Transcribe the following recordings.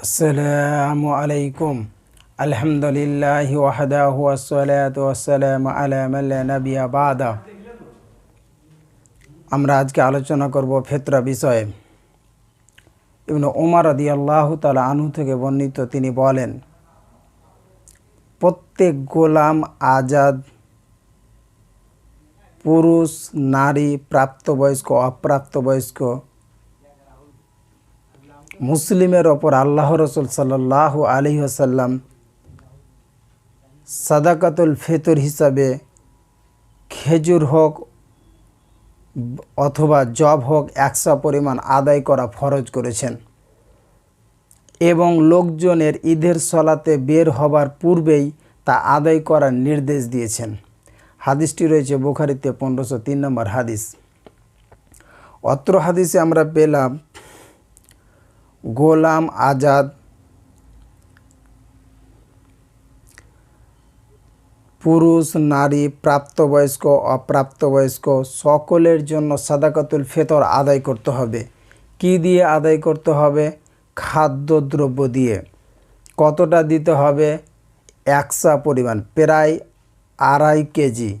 আসসালামু আলাইকুম। আলহামদুলিল্লাহ ওয়াহদাহু আসসালাতু ওয়াসসালামু আলা নাবিয়্যা বাদা। আমরা আজকে আলোচনা করব ফেতরা বিষয়ে। ইবনে ওমর রাদিয়াল্লাহু তাআলা আনহু থেকে বর্ণিত তিনি বলেন, প্রত্যেক গোলাম আজাদ পুরুষ, নারী, প্রাপ্তবয়স্ক, অপ্রাপ্তবয়স্ক মুসলিমের ওপর আল্লাহ রসুল সাল্লাহ আলী আসাল্লাম সাদাকাতুল ফেতর হিসাবে খেজুর হোক অথবা জব হোক একশো পরিমাণ আদায় করা ফরজ করেছেন। এবং লোকজনের ঈদের সলাতে বের হবার পূর্বেই তা আদায় করার নির্দেশ দিয়েছেন। হাদিসটি রয়েছে বোখারিতে পনেরোশো তিন নম্বর হাদিস। অত্র হাদিসে আমরা পেলাম গোলাম আজাদ পুরুষ, নারী, প্রাপ্তবয়স্ক, অপ্রাপ্তবয়স্ক, সকলের জন্য সাদাকাতুল ফেতর আদায় করতে হবে। কি দিয়ে আদায় করতে হবে? খাদ্যদ্রব্য দিয়ে। কতটা দিতে হবে? একশা পরিমাণ, প্রায় আড়াই কেজি।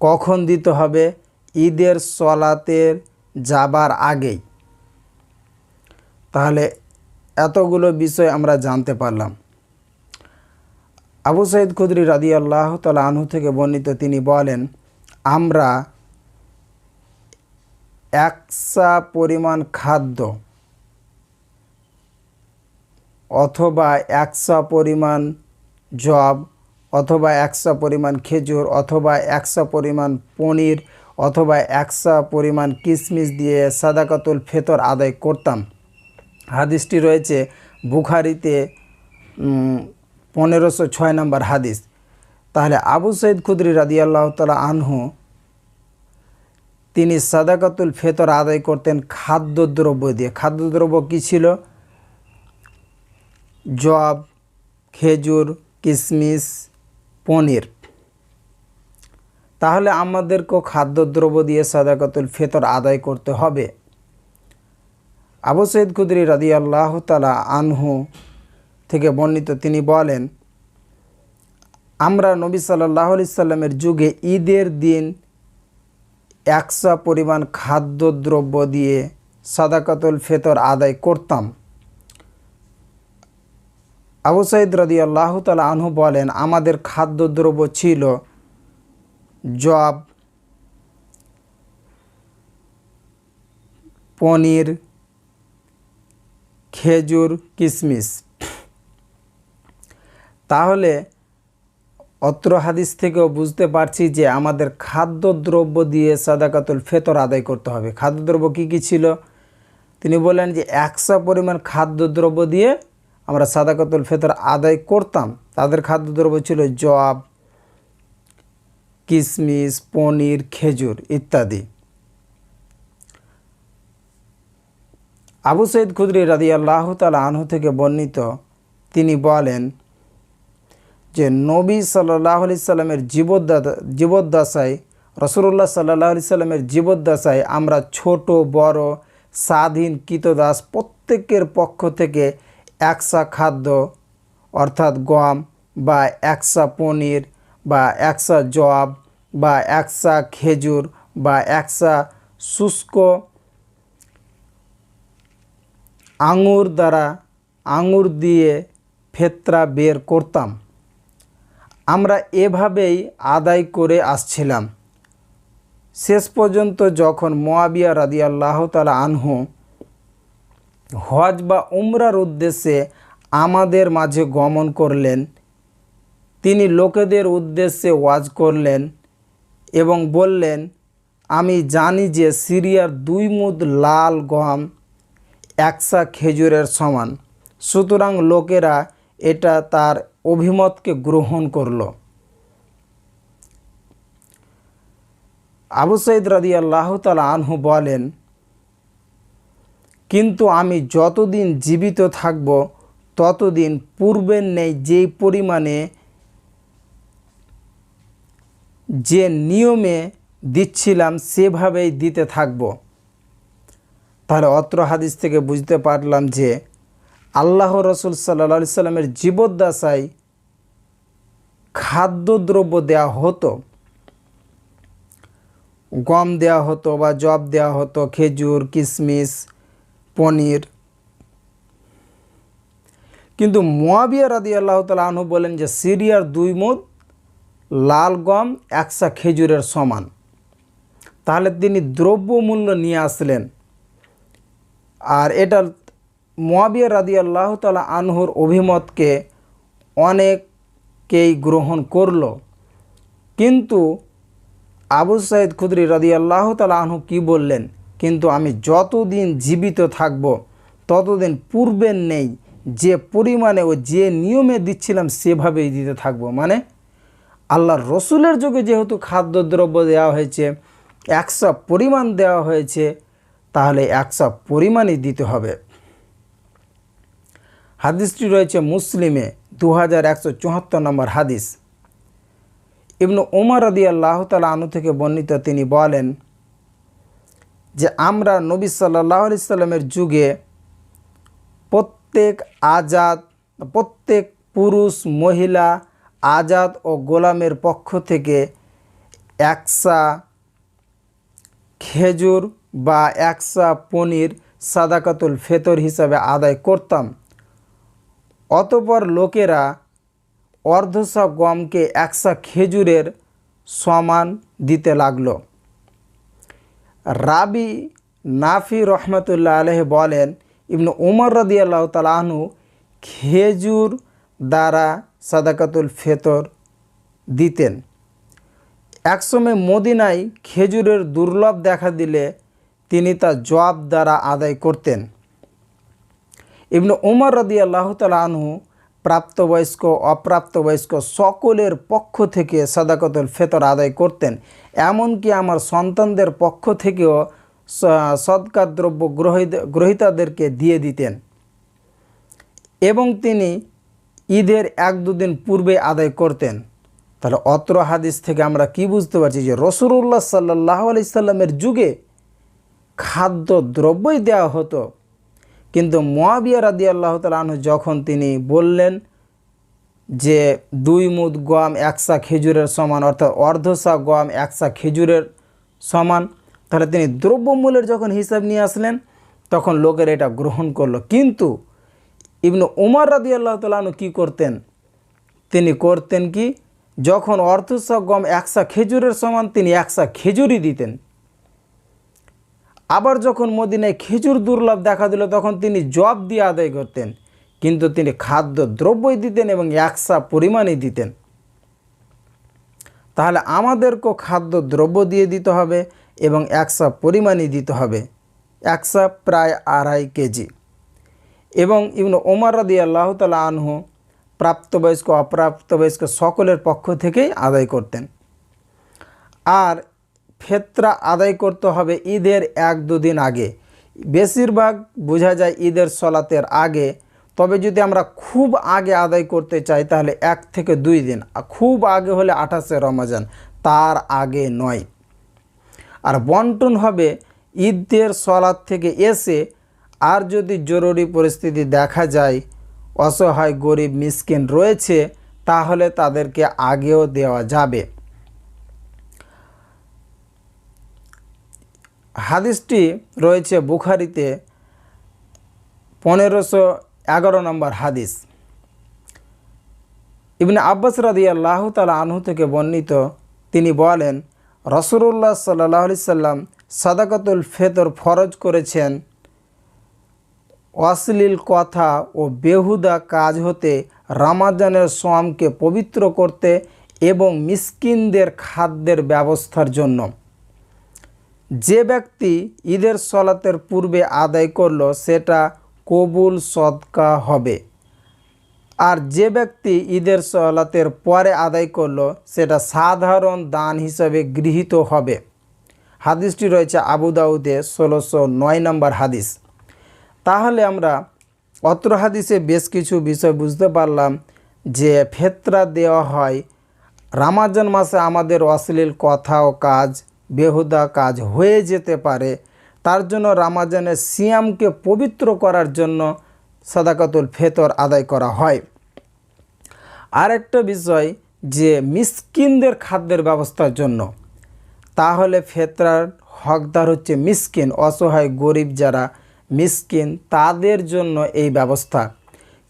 কখন দিতে হবে? ঈদের সলাতের যাবার আগেই। তাহলে এতগুলো বিষয় আমরা জানতে পারলাম। আবু সাইদ খুদরি রাদি আল্লাহ তালা আনহু থেকে বর্ণিত তিনি বলেন, আমরা একসা পরিমাণ খাদ্য অথবা একশা পরিমাণ জব অথবা একশা পরিমাণ খেজুর অথবা একশা পরিমাণ পনির অথবা একশা পরিমাণ কিশমিশ দিয়ে সাদাকাতুল ফেতর আদায় করতাম। হাদিসটি রয়েছে বুখারিতে পনেরোশো ছয় নম্বর হাদিস। তাহলে আবু সৈদ খুদরি রাদি আল্লাহ তালা আনহু, তিনি সাদাকাতুল ফেতর আদায় করতেন খাদ্যদ্রব্য দিয়ে। খাদ্যদ্রব্য কী ছিল? জব, খেজুর কিশমিশ পনির। তাহলে আমাদেরকেও খাদ্যদ্রব্য দিয়ে সাদাকাতুল ফেতর আদায় করতে হবে। আবু সৈদ খুদরি রাদি আল্লাহ তালা আনহু থেকে বর্ণিত তিনি বলেন, আমরা নবী সাল্লাহ সাল্লামের যুগে ঈদের দিন একশো পরিমাণ খাদ্যদ্রব্য দিয়ে সাদাকাতুল ফেতর আদায় করতাম। আবু সাইদ রদি আল্লাহ তালা আনহু বলেন, আমাদের খাদ্যদ্রব্য ছিল জব, পনির খেজুর কিশমিশ তাহলে অত্র হাদিস থেকেও বুঝতে পারছি যে আমাদের খাদ্যদ্রব্য দিয়ে সাদাকাতুল ফেতর আদায় করতে হবে। খাদ্যদ্রব্য কী কী ছিল? তিনি বলেন যে একশো পরিমাণ খাদ্যদ্রব্য দিয়ে আমরা সাদাকাতুল ফেতর আদায় করতাম। তাদের খাদ্যদ্রব্য ছিল জব কিশমিশ পনির, খেজুর ইত্যাদি। আবু সৈদ খুদরি রাদি আল্লাহ তালা আনহু থেকে বর্ণিত, তিনি বলেন যে নবী সাল্লাহ আলি সাল্লামের জীবদ্দা, জীবদ্দশায় রসুল্লাহ সাল্লাহ আলি সাল্লামের জীবদ্দশায় আমরা ছোট, বড়, স্বাধীন, কীতদাস প্রত্যেকের পক্ষ থেকে একসা খাদ্য, অর্থাৎ গম বা একসা পনির বা একসা জব বা একসা খেজুর বা একসা শুষ্ক আঙুর দ্বারা আঙুর দিয়ে ফেতরা বের করতাম। আমরা এভাবেই আদায় করে আসছিলাম। শেষ পর্যন্ত যখন মোয়াবিয়া রাদি আল্লাহ তালা আনহু হজ বা উমরার উদ্দেশ্যে আমাদের মাঝে গমন করলেন, তিনি লোকেদের উদ্দেশ্যে ওয়াজ করলেন এবং বললেন, আমি জানি যে সিরিয়ার দুই মুদ লাল গম একসা খেজুরের সমান। সুতরাং লোকেরা এটা তার অভিমতকে গ্রহণ করল। আবু সঈদ রাদি আল্লাহ তালা আনহু বলেন, কিন্তু আমি যতদিন জীবিত থাকব, ততদিন পূর্বের নেই যেই পরিমাণে যে নিয়মে দিচ্ছিলাম, সেভাবেই দিতে থাকব। তাহলে অত্র হাদিস থেকে বুঝতে পারলাম যে আল্লাহ রসুল সাল্লা সাল্লামের জীবদ্দশায় খাদ্যদ্রব্য দেওয়া হতো। গম দেওয়া হতো বা জব দেওয়া হতো, খেজুর কিশমিশ পনির। কিন্তু মোয়াবিয়া রাদি আল্লাহ তালা আনহু বলেন যে সিরিয়ার দুই মুদ, লাল গম একশা খেজুরের সমান। তাহলে তিনি দ্রব্যমূল্য নিয়ে আসলেন। আর এটা মোয়াবিয়া রাদি আল্লাহ তালা আনহুর অভিমতকে অনেকেই গ্রহণ করল। কিন্তু আবু সাইদ খুদরি রাদি আল্লাহ তালা আনহু কী বললেন? কিন্তু আমি যতদিন জীবিত থাকব, ততদিন পূর্বের নেই, যে পরিমাণে ও যে নিয়মে দিচ্ছিলাম, সেভাবেই দিতে থাকব। মানে আল্লাহর রসুলের যুগে যেহেতু খাদ্যদ্রব্য দেওয়া হয়েছে, একশো পরিমাণ দেওয়া হয়েছে তাহলে একশো পরিমাণই দিতে হবে। হাদিসটি রয়েছে মুসলিমে দু হাজার একশো চুয়াত্তর নম্বর হাদিস। ইবনু উমর রদি আল্লাহ তালা আনু থেকে বর্ণিত তিনি বলেন যে, আমরা নবী সাল্লাহ আলি সাল্লামের যুগে প্রত্যেক আজাদ, প্রত্যেক পুরুষ, মহিলা আজাদ ও গোলামের পক্ষ থেকে একসা খেজুর বা একসা পনির সাদাকাতুল ফেতর হিসাবে আদায় করতাম। অতপর লোকেরা অর্ধশা গমকে একশা খেজুরের সমান দিতে লাগল। রাবি নাফি রহমতুল্লাহ আলহ বলেন, ইবনু উমর রদি আল্লাহ তালাহনু খেজুর দ্বারা সাদাকাতুল ফেতর দিতেন। একসময় মদিনায় খেজুরের দুর্লভ দেখা দিলে তিনি তা জবাব দ্বারা আদায় করতেন। ইবনু উমর রদি আল্লাহ তালাহনু প্রাপ্তবয়স্ক, অপ্রাপ্তবয়স্ক সকলের পক্ষ থেকে সাদাকতুল ফেতর আদায় করতেন। এমনকি আমার সন্তানদের পক্ষ থেকেও সৎকার দ্রব্য গ্রহিতাদেরকে দিয়ে দিতেন। এবং তিনি ঈদের এক দুদিন পূর্বে আদায় করতেন। তাহলে অত্র হাদিস থেকে আমরা কি বুঝতে পারছি যে রসুরুল্লাহ সাল্লাহ আলি সাল্লামের যুগে খাদ্য দ্রব্যই দেওয়া হতো। কিন্তু মোয়াবিয়া রাদি আল্লাহ তালু যখন তিনি বললেন যে দুই মুদ গম একশা খেজুরের সমান, অর্থাৎ অর্ধশা গম একশা খেজুরের সমান, তাহলে তিনি দ্রব্যমূল্যের যখন হিসাব নিয়ে আসলেন, তখন লোকের এটা গ্রহণ করল। কিন্তু ইবনু উমার রাদি আল্লাহ তালু কী করতেন? তিনি করতেন কি? যখন অর্ধশা গম একশা খেজুরের সমান, তিনি একশা খেজুরই দিতেন। আবার যখন মদিনায় খেজুর দুর্লভ দেখা দিল, তখন তিনি জব দিয়ে আদায় করতেন। কিন্তু তিনি খাদ্য দ্রব্যই দিতেন এবং একসা পরিমাণই দিতেন। তাহলে আমাদেরকেও খাদ্য দ্রব্য দিয়ে দিতে হবে এবং একসা পরিমাণই দিতে হবে। একসা প্রায় আড়াই কেজি। এবং ইবনু ওমর রাদি আল্লাহ তালা আনহু প্রাপ্তবয়স্ক, অপ্রাপ্তবয়স্ক সকলের পক্ষ থেকেই আদায় করতেন। আর ফেতরা আদায় করতে হবে ঈদের এক দুদিন আগে। বেশিরভাগ বোঝা যায় ঈদের সলাতের আগে, তবে যদি আমরা খুব আগে আদায় করতে চাই, তাহলে এক থেকে দুই দিন। খুব আগে হলে আঠাশে রমজান, তার আগে নয়। আর বন্টন হবে ঈদের সলাদ থেকে এসে, আর যদি জরুরি পরিস্থিতি দেখা যায়, অসহায় গরিব মিসকিন রয়েছে, তাহলে তাদেরকে আগেও দেওয়া যাবে। হাদিসটি রয়েছে বুখারিতে পনেরোশো এগারো নম্বর হাদিস। ইবনে আব্বাস রাদি আল্লাহ তালা আনহু থেকে বর্ণিত তিনি বলেন রসুল্লাহ সাল্লাহ সাল্লাম সাদাকাতুল ফেতর ফরজ করেছেন। অশ্লীল কথা ও বেহুদা কাজ হতে রামাজানের সোয়ামকে পবিত্র করতে এবং মিসকিনদের খাদ্যের ব্যবস্থার জন্য। যে ব্যক্তি ঈদের সলাতের পূর্বে আদায় করল, সেটা কবুল সদকা হবে। আর যে ব্যক্তি ঈদের সলাতের পরে আদায় করল, সেটা সাধারণ দান হিসাবে গৃহীত হবে। হাদিসটি রয়েছে আবু দাউদে ষোলোশো নয় নম্বর হাদিস। তাহলে আমরা অত্র হাদিসে বেশ কিছু বিষয় বুঝতে পারলাম যে ফেতরা দেওয়া হয়। রামাজান মাসে আমাদের অশ্লীল কথা ও কাজ বেহুদা কাজ হয়ে যেতে পারে। তার জন্য রামাজানের সিয়ামকে পবিত্র করার জন্য সাদাকাতুল ফেতর আদায় করা হয়। আরেকটা বিষয় যে মিসকিনদের খাদ্যের ব্যবস্থার জন্য। তাহলে ফেতরার হকদার হচ্ছে মিসকিন, অসহায় গরিব যারা মিসকিন, তাদের জন্য এই ব্যবস্থা।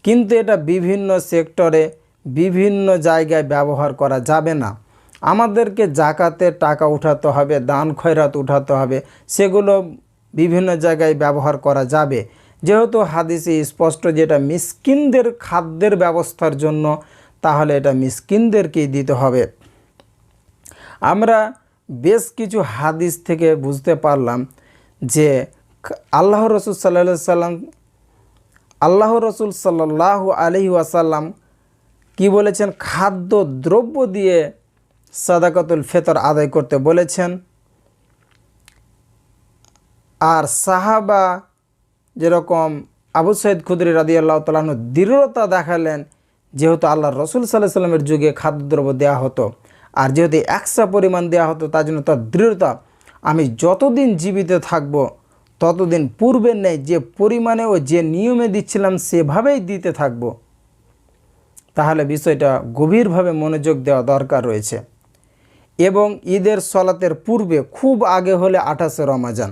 কিন্তু এটা বিভিন্ন সেক্টরে, বিভিন্ন জায়গায় ব্যবহার করা যাবে না। আমাদেরকে জাকাতে টাকা উঠাতে হবে, দান খয়রাত উঠাতে হবে, সেগুলো বিভিন্ন জায়গায় ব্যবহার করা যাবে। যেহেতু হাদিসে স্পষ্ট যেটা মিসকিনদের খাদ্যের ব্যবস্থার জন্য, তাহলে এটা মিসকিনদেরকেই দিতে হবে। আমরা বেশ কিছু হাদিস থেকে বুঝতে পারলাম যে আল্লাহ রসুল সাল্লা সাল্লাম আল্লাহ রসুল সাল্লাহ আলহি ওয়াসাল্লাম কি বলেছেন? খাদ্য দ্রব্য দিয়ে সাদাকাতুল ফেতর আদায় করতে বলেছেন। আর সাহাবা যেরকম আবু সৈয়দ খুদরি রাদি আল্লাহ তালাহন দৃঢ়তা দেখালেন, যেহেতু আল্লাহ রসুল সাল্লাহ সাল্লামের যুগে খাদ্যদ্রব্য দেওয়া হতো, আর যেহেতু একশো পরিমাণ দেওয়া হতো তার জন্য তার দৃঢ়তা, আমি যতদিন জীবিত থাকব, ততদিন পূর্বের নেই, যে পরিমাণে ও যে নিয়মে দিচ্ছিলাম, সেভাবেই দিতে থাকব। তাহলে বিষয়টা গভীরভাবে মনোযোগ দেওয়া দরকার রয়েছে। এবং ঈদের সলাতের পূর্বে খুব আগে হলে আঠাশে রমাজান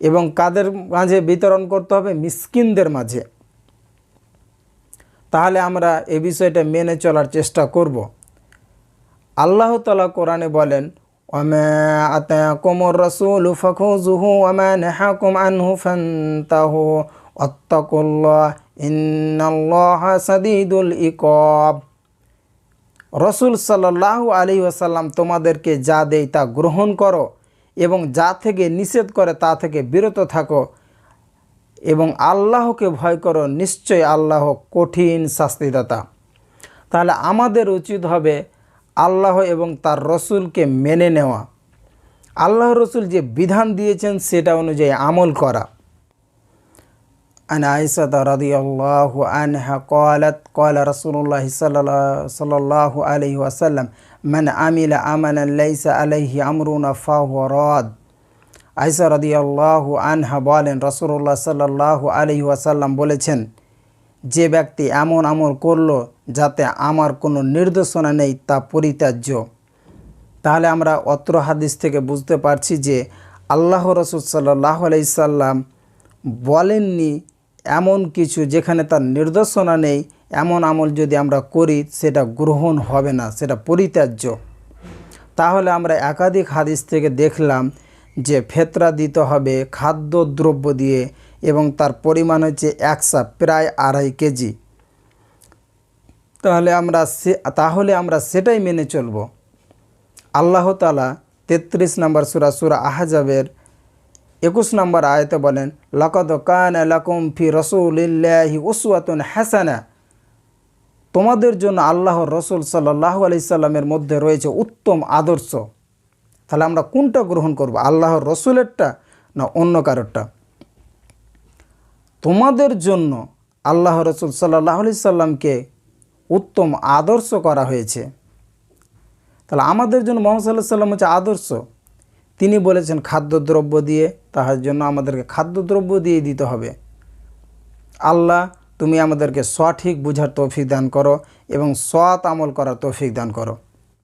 এবং কাদের মাঝে বিতরণ করতে হবে? মিসকিনদের মাঝে। তাহলে আমরা এ বিষয়টা মেনে চলার চেষ্টা করব। আল্লাহ তালা কোরআনে বলেন আতাকুমুর রাসূল ফাখুযুহু ওমা নাহাকুম আনহু ফান্তাহু। ওয়াত্তাকুল্লাহ ইন্নাল্লাহা সাদীদুল ইকাব। রসুল সাল্লাহ আলী ওয়াসাল্লাম তোমাদেরকে যা দেয় তা গ্রহণ করো এবং যা থেকে নিষেধ করে তা থেকে বিরত থাকো এবং আল্লাহকে ভয় করো, নিশ্চয় আল্লাহ কঠিন শাস্তিদাতা। তাহলে আমাদের উচিত হবে আল্লাহ এবং তার রসুলকে মেনে নেওয়া। আল্লাহ রসুল যে বিধান দিয়েছেন সেটা অনুযায়ী আমল করা। عن عائشة رضي الله عنها قالت قال رسول الله صلى الله عليه وسلم من عمل عملا ليس عليه أمرنا فهو راد আইসা রদি আল্লাহ আনহা বলেন রসুল্লাহ সাল্লাহ আলহি ওয়াসাল্লাম বলেছেন যে ব্যক্তি এমন আমল করল যাতে আমার কোনো নির্দেশনা নেই তা পরিত্যাজ্য তাহলে আমরা অত্র হাদিস থেকে বুঝতে পারছি যে আল্লাহ রসুল সাল্লাহ আলাইসাল্লাম বলেননি এমন কিছু যেখানে তার নির্দেশনা নেই, এমন আমল যদি আমরা করি, সেটা গ্রহণ হবে না, সেটা পরিত্যাজ্য। তাহলে আমরা একাধিক হাদিস থেকে দেখলাম যে ফেতরা দিতে হবে খাদ্যদ্রব্য দিয়ে এবং তার পরিমাণ হচ্ছে একশা প্রায় আড়াই কেজি। তাহলে আমরা সে, তাহলে আমরা সেটাই মেনে চলব। আল্লাহ তালা তেত্রিশ নম্বর সুরা সুরা আহাজাবের একুশ নম্বর আয়তে বলেন, লকদ কান লাকুম ফি রসুলিল্লাহি উসওয়াতুন হাসানা। তোমাদের জন্য আল্লাহর রসুল সাল্লাহ আলি সাল্লামের মধ্যে রয়েছে উত্তম আদর্শ। তাহলে আমরা কোনটা গ্রহণ করব, আল্লাহর রসুলেরটা না অন্য কারোরটা? তোমাদের জন্য আল্লাহ রসুল সাল্লাহ আলি সাল্লামকে উত্তম আদর্শ করা হয়েছে। তাহলে আমাদের জন্য মোহাম্মদ সাল্লাহ সাল্লাম হচ্ছে আদর্শ। তিনি বলেছেন খাদ্যদ্রব্য দিয়ে তাহার জন্য আমাদেরকে খাদ্যদ্রব্য দিয়ে দিতে হবে। আল্লাহ, তুমি আমাদেরকে সঠিক বুঝার তৌফিক দান করো এবং সৎ আমল করার তৌফিক দান করো।